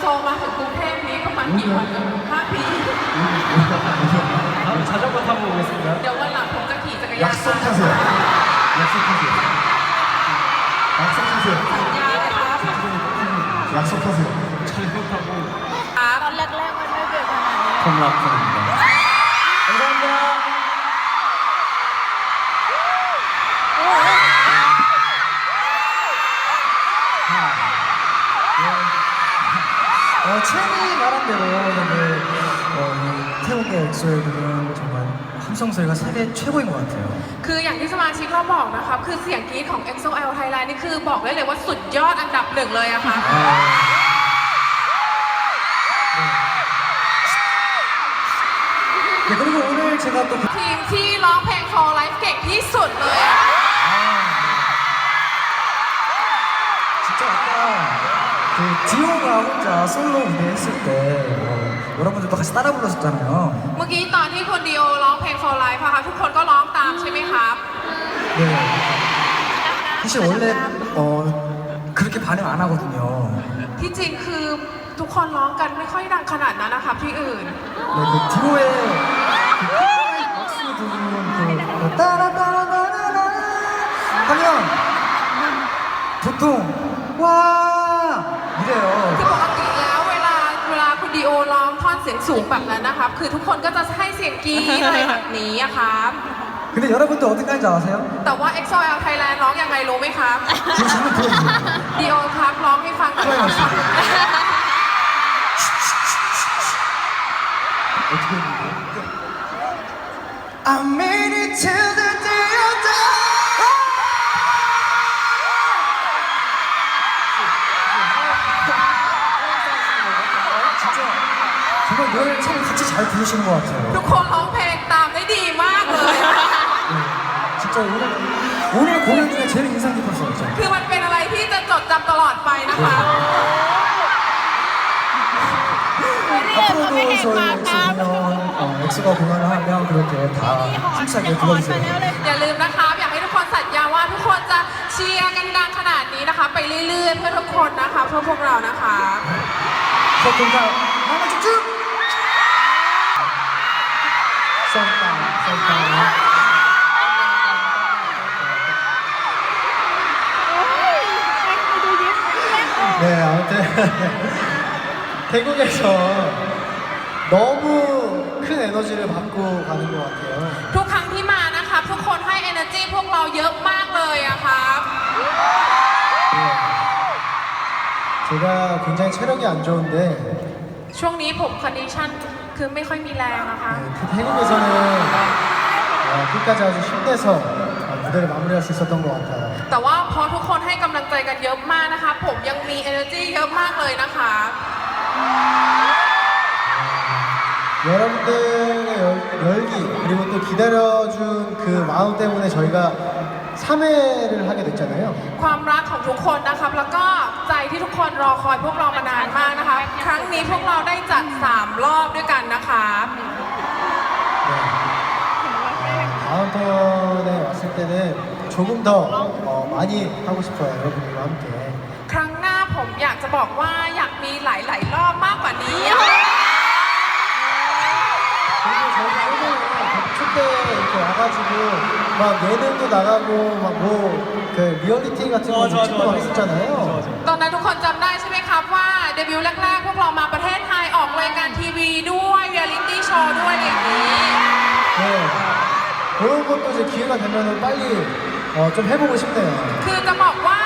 โซลมาถึงกรุงเทพนี้ประมาณกี่วันห้าปี 다음 자전거 타고 오겠습니다. เดี๋ยววันหลังผมจะขี่จักรยานมา 약속하세요. 약속하세요. 약속하세요. สัญญานะครับ 약속하세요. 자전거 타고 ครับ ตอนแรกๆมันไม่เป็นขนาดนี้ 폼락합니다. 감사합니다. 어, 채연이 말한 대로 네, 어, 이 태국의 엑소애들은 정말 함성 소리가 세계 최고인 것 같아요. คืออย่างที่สมาชิกเราบอกนะครับ คือเสียงกรี๊ดของ XOL Thailand นี่คือบอกได้เลยว่าสุดยอดอันดับหนึ่งเลยอะค่ะ 네, 그리고 오늘 제가 또 ทีมที่ร้องเพลง For Life เก่งที่สุดเลยอะ 진짜 아까 그 디오가 혼자 솔로 무대 했을 때 어, 여러분들도 같이 따라 불렀었잖아요. เมื่อกี้ตอนที่คุณดิโอร้องเพลง For Life อะค่ะทุกคนก็ร้องตามใช่ไหมครับ 네. 사실 원래 어, 그렇게 반응 안 하거든요. ที่จริงคือทุกคนร้องกันไม่ค่อยดังขนาดนั้นนะครับที่อื่น 네, 그 디오의 그 박수 부분 그 따라따라따라라 하면 보통 와 ดิโอร้องท่อนเสียงสูงแบบนั้นนะครับ คือทุกคนก็จะให้เสียงกรี๊ดอะไรแบบนี้อะครับ 근데 여러분들 어떻게하는지 아세요? แต่ว่า XOL Thailand ร้องยังไงรู้ไหมครับ 지금 잠깐 들어주세요. ดิโอครับร้องให้ฟังหน่อยครับ 어떻게 했는데? I made it till the 정말 노래를 참 같이 잘 부르시는 것 ทุก 같아요. คนร้องเพลงตามได้ดีมากเลยอะ 진짜 오늘 오늘 공연 중에 제일 인상 깊었어요. 진짜. คือมันเป็นอะไรที่จะจดจำตลอดไปนะคะ 앞으로도 저희 엑소 공연, 어, 엑소가 공연을 하면 그렇게 다 힘차게 จะถอนมา 불러주세요. แล้วเลย อย่าลืมนะคะอยากให้ทุกคนสัญญาว่าทุกคนจะเชียร์กันดังขนาดนี้นะคะ ไปเรื่อยๆ เพื่อทุกคนนะคะเพื่อพวกเรานะคะ ขอบคุณ ครับ마마 쭉쭉! 썸빵, 썸빵. 네, 아무튼 태국에서 너무 큰 에너지를 받고 가는 것 같아요. ทุกครั้งที่มานะคะทุกคนให้ energy พวกเราเยอะมากเลยอะครับ 제가 굉장히 체력이 안 좋은데 ช่วงนี้ผมคอนดิชันคือไม่ค่อยมีแรงนะคะ 네, 그 태국에서는 어, 끝까지 아주 힘내서 어, 무대를 마무리할 수 있었던 것 같아요. แต่ว่าพอทุกคนให้กำลังใจกันเยอะมากนะคะ ผมยังมี energy เยอะมากเลยนะคะ 여러분들의 열, 열기 그리고 또 기다려준 그 마음 때문에 저희가 3회를 하게 됐잖아요. ความรักของทุกคนนะครับ แล้วก็ใจที่ทุกคนรอคอยพวกเรามานานมากนะคะ ครั้งนี้พวกเราได้จัด 3 รอบด้วยกันนะคะ 네. 어, 다음번에 왔을 때는 조금 더 어, 많이 하고 싶어요 여러분들과 함께 ครั้งหน้าผมอยากจะบอกว่าอยากมีหลาย ๆ รอบมากกว่านี้อะ 그리고 저희가 예전에 격투 때 이렇게 와가지고 막 예능도 나가고 막 뭐 그 리얼리티 같은 거 맞아, 찍고 맞아, 막 맞아. 했었잖아요 ตอนนั้นทุกคนจำได้ใช่ไหมครับว่าเดบิวต์แรก ๆ พวกเรามาประเทศไทยออกรายการทีวีด้วยเรียลิตี้โชว์ด้วยอะไรอย่างนี้ 네. 그런 것도 이제 기회가 되면 빨리 어, 좀 해보고 싶네요 คือจะบอกว่า